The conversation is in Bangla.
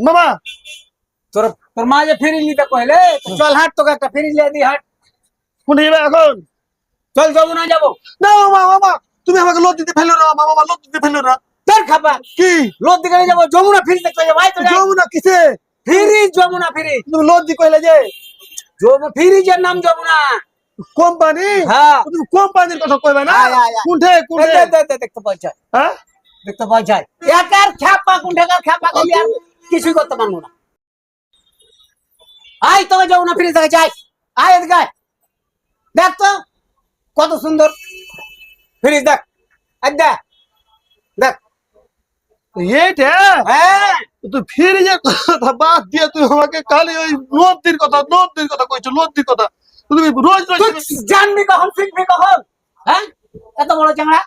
মামা তোর তোর মা যে ফিরি নিতে কইলে তো চল হাট তোকে একটা ফিরি লিয়ে দি হাট কোন যাবে এখন চল যমুনা যাবো না মামা মামা তুমি আমাকে লোদ দিতে ফেলো না মামা মামা লোদ দিতে ফেলো না তোর খাবা কি লোদ দিকে যাবো যমুনা ফিরি দেখতে যাবো ভাই তো যমুনা কিসে ফিরি যমুনা ফিরি তুমি লোদ দি কইলে যে যমুনা ফিরিজের নাম যমুনা কোম্পানি হ্যাঁ তুমি কোম্পানির কথা কইবে না আয়, আয়, আয়। কোনঠে দে, কোনঠে দে, দে, দে, দেখতে পাওয়া যায় হ্যাঁ দেখতে পাওয়া যায়। একার খ্যাপা কুণ্ঠেকার খ্যাপা খালি আর কিছুই করতে পারব না। আয় তোকে যমুনা ফিরি দেখে যাই। আয় এদিকে দেখ তো কত সুন্দর। ফিরিজ দেখ। এক দেখ। দেখ। এইটা হ্যাঁ। তুই ফ্রিজের কথা বাদ দিয়ে তুই আমাকে খালি ওই নদীর কথা নদীর কথা কইছো নদীর কথা। তুমি রোজ রোজ জানবি কখন শিখবি কখন? হ্যাঁ? এত বড় চাংড়া